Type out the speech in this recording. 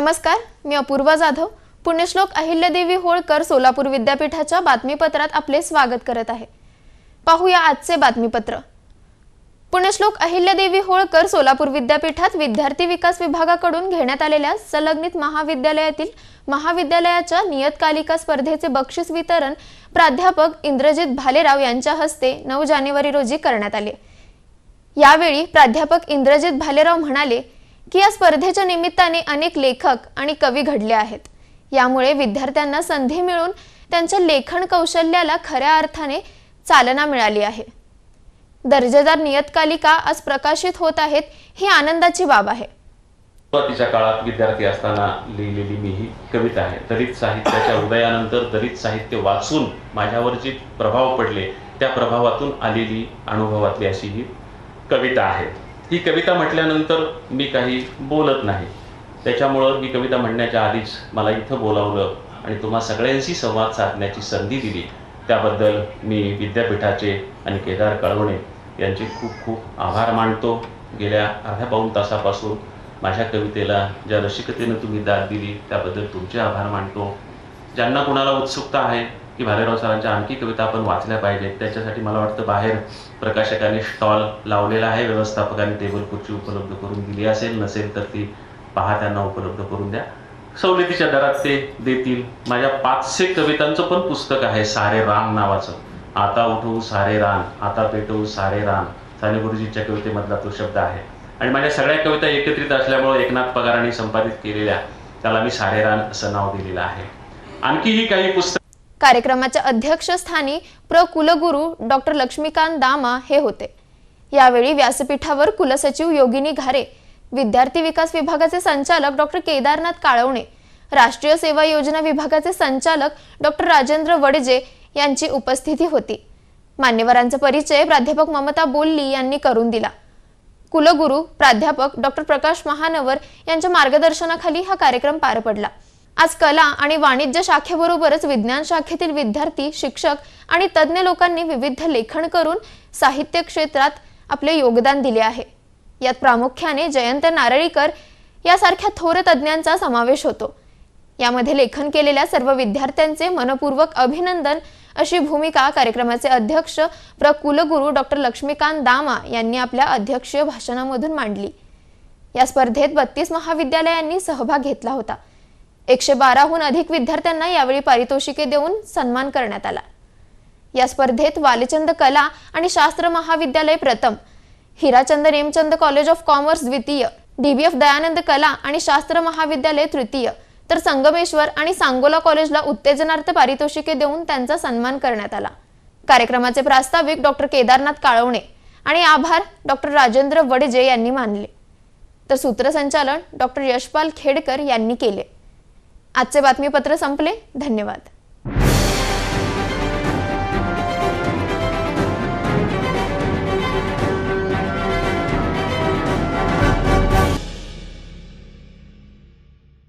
नमस्कार मी अपूर्वा जाधव. पुण्यश्लोक अहिल्यादेवी होळकर सोलापूर विद्यापीठाच्या बातमीपत्रात आपले स्वागत करत आहे. पाहूया आजचे बातमीपत्र. पुण्यश्लोक अहिल्यादेवी होळकर सोलापूर विद्यापीठात विद्यार्थी विकास विभागाकडून घेण्यात आलेल्या संलग्नित महाविद्यालयातील महाविद्यालयाच्या नियतकालिका स्पर्धेचे बक्षीस वितरण प्राध्यापक इंद्रजित भालेराव यांच्या हस्ते नऊ जानेवारी रोजी करण्यात आले. यावेळी प्राध्यापक इंद्रजित भालेराव म्हणाले की या स्पर्धेच्या निमित्ताने अनेक लेखक आणि कवी घडले आहेत. यामुळे विद्यार्थ्यांना संधी मिळून त्यांच्या लेखन कौशल्याला खऱ्या अर्थाने चालना मिळाली आहे. दर्जेदार नियतकालिका आज प्रकाशित होत आहेत ही आनंदाची बाब आहे. सुरुवातीच्या काळात विद्यार्थी असताना लिहिलेली मी ही कविता आहे. दलित साहित्याच्या उदयानंतर दलित साहित्य वाचून माझ्यावर जे प्रभाव पडले. त्या प्रभावातून आलेली अनुभवातली अशी ही कविता आहे. ही कविता म्हटल्यानंतर मी काही बोलत नाही. त्याच्यामुळं ही कविता म्हणण्याच्या आधीच मला इथं बोलावलं आणि तुम्हा सगळ्यांशी संवाद साधण्याची संधी दिली. त्याबद्दल मी विद्यापीठाचे आणि केदार कळवणे यांचे खूप खूप आभार मानतो. गेल्या अर्ध्या पाऊण तासापासून माझ्या कवितेला ज्या रसिकतेनं तुम्ही दाद दिली त्याबद्दल तुमचे आभार मानतो. ज्यांना कोणाला उत्सुकता आहे की भालेराव सरांच्या आणखी कविता आपण वाचल्या पाहिजेत त्याच्यासाठी मला वाटतं बाहेर प्रकाशकाने स्टॉल लावलेला आहे. व्यवस्थापकाने टेबल खुर्ची उपलब्ध करून दिली असेल. नसेल तर ती पाहत्यांना उपलब्ध करून द्या. सवलतीच्या दरात ते देतील. माझ्या पाचशे कवितांचं पण पुस्तक आहे सारे रान नावाचं. आता उठवू सारे रान आता पेटवू सारे रान. साने गुरुजीच्या कवितेमधला तो शब्द आहे. आणि माझ्या सगळ्या कविता एकत्रित असल्यामुळे एकनाथ पगारांनी संपादित केलेल्या त्याला मी सारे रान असं नाव दिलेलं आहे. आणखीही काही पुस्तक कार्यक्रमाच्या अध्यक्षस्थानी प्र. कुलगुरू डॉक्टर लक्ष्मीकांत दामा हे होते. यावेळी व्यासपीठावर कुलसचिव योगिनी घारे विद्यार्थी विकास विभागाचे संचालक डॉक्टर केदारनाथ काळवणे राष्ट्रीय सेवा योजना विभागाचे संचालक डॉक्टर राजेंद्र वडजे यांची उपस्थिती होती. मान्यवरांचा परिचय प्राध्यापक ममता बोल्ली यांनी करून दिला. कुलगुरू प्राध्यापक डॉक्टर प्रकाश महानवर यांच्या मार्गदर्शनाखाली हा कार्यक्रम पार पडला. आज कला आणि वाणिज्य शाखेबरोबरच विज्ञान शाखेतील विद्यार्थी शिक्षक आणि तज्ज्ञ लोकांनी विविध लेखन करून साहित्य क्षेत्रात आपले योगदान दिले आहे. यात प्रामुख्याने जयंत नारळीकर यासारख्या थोर तज्ज्ञांचा समावेश होतो. यामध्ये लेखन केलेल्या सर्व विद्यार्थ्यांचे मनपूर्वक अभिनंदन अशी भूमिका कार्यक्रमाचे अध्यक्ष प्र. कुलगुरू डॉक्टर लक्ष्मीकांत दामा यांनी आपल्या अध्यक्षीय भाषणामधून मांडली. या स्पर्धेत बत्तीस महाविद्यालयांनी सहभाग घेतला होता. एकशे बाराहून अधिक विद्यार्थ्यांना यावेळी पारितोषिके देऊन सन्मान करण्यात आला. या स्पर्धेत वालचंद कला आणि शास्त्र महाविद्यालय प्रथम Hirachand Nemchand college of commerce द्वितीय डीबीएफ दयानंद कला आणि शास्त्र महाविद्यालय तृतीय तर संगमेश्वर आणि सांगोला कॉलेजला उत्तेजनार्थ पारितोषिके देऊन त्यांचा सन्मान करण्यात आला. कार्यक्रमाचे प्रास्ताविक डॉक्टर केदारनाथ काळवणे आणि आभार डॉक्टर राजेंद्र वडजे यांनी मानले. तर सूत्रसंचालन डॉक्टर यशपाल खेडकर यांनी केले. आजचे बातमीपत्र संपले. धन्यवाद.